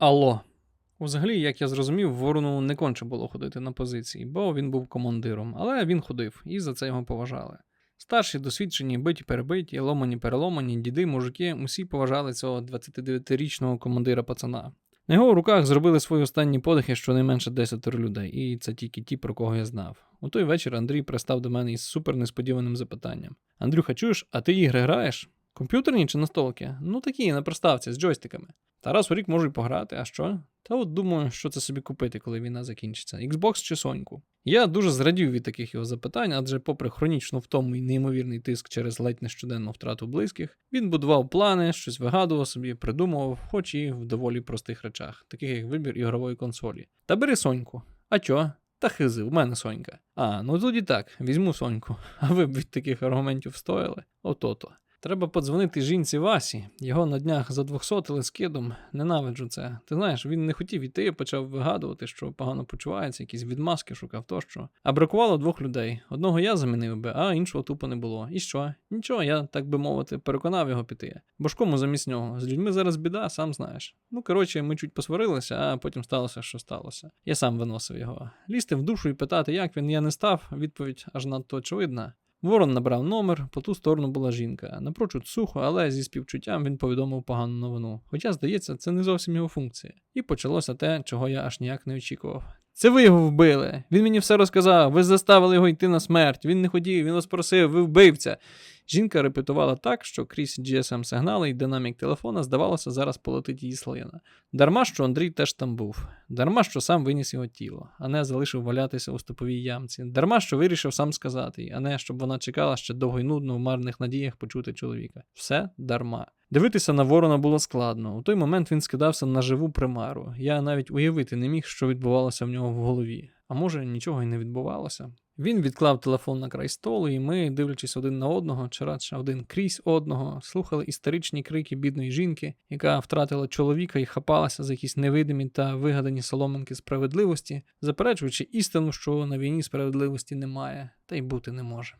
Алло. Взагалі, як я зрозумів, ворону не конче було ходити на позиції, бо він був командиром, але він ходив, і за це його поважали. Старші, досвідчені, биті перебиті, ломані переломані, діди, мужики, усі поважали цього 29-річного командира пацана. На його руках зробили свої останні подихи щонайменше 10 людей, і це тільки ті, про кого я знав. У той вечір Андрій пристав до мене із супер несподіваним запитанням: Андрюха, чуєш, а ти ігри граєш? Комп'ютерні чи настолки? Ну такі, на приставці з джойстиками. Та раз у рік можу й пограти, а що? Та от думаю, що це собі купити, коли війна закінчиться. Xbox чи Соньку. Я дуже зрадів від таких його запитань, адже, попри хронічну втому і неймовірний тиск через ледь нещоденну втрату близьких, він будував плани, щось вигадував собі, придумував, хоч і в доволі простих речах, таких як вибір ігрової консолі. Та бери Соньку. А чо? Та хизи, у мене Сонька. А, ну тоді так, візьму Соньку. А ви б від таких аргументів стояли? Ото-то. Треба подзвонити жінці Васі. Його на днях задвохсотили з кидом. Ненавиджу це. Ти знаєш, він не хотів іти, почав вигадувати, що погано почувається, якісь відмазки шукав тощо. А бракувало двох людей. Одного я замінив би, а іншого тупо не було. І що? Нічого, я, так би мовити, переконав його піти. Бо ж кому замість нього? З людьми зараз біда, сам знаєш. Ну, коротше, ми чуть посварилися, а потім сталося, що сталося. Я сам виносив його. Лізти в душу і питати, як він я не став, відповідь аж надто очевидна. Ворон набрав номер, по ту сторону була жінка. Напрочуд сухо, але зі співчуттям він повідомив погану новину. Хоча, здається, це не зовсім його функція. І почалося те, чого я аж ніяк не очікував. Це ви його вбили. Він мені все розказав. Ви заставили його йти на смерть. Він не хотів, він вас просив, ви вбивця. Жінка репетувала так, що крізь GSM сигнали і динамік телефона, здавалося, зараз полетить її слина. Дарма, що Андрій теж там був. Дарма, що сам виніс його тіло, а не залишив валятися у стоповій ямці. Дарма, що вирішив сам сказати а не щоб вона чекала ще довго й нудно в марних надіях почути чоловіка. Все дарма. Дивитися на ворона було складно. У той момент він скидався на живу примару. Я навіть уявити не міг, що відбувалося в нього в голові. А може, нічого й не відбувалося. Він відклав телефон на край столу, і ми, дивлячись один на одного, чи радше один крізь одного, слухали істеричні крики бідної жінки, яка втратила чоловіка і хапалася за якісь невидимі та вигадані соломинки справедливості, заперечуючи істину, що на війні справедливості немає, та й бути не може.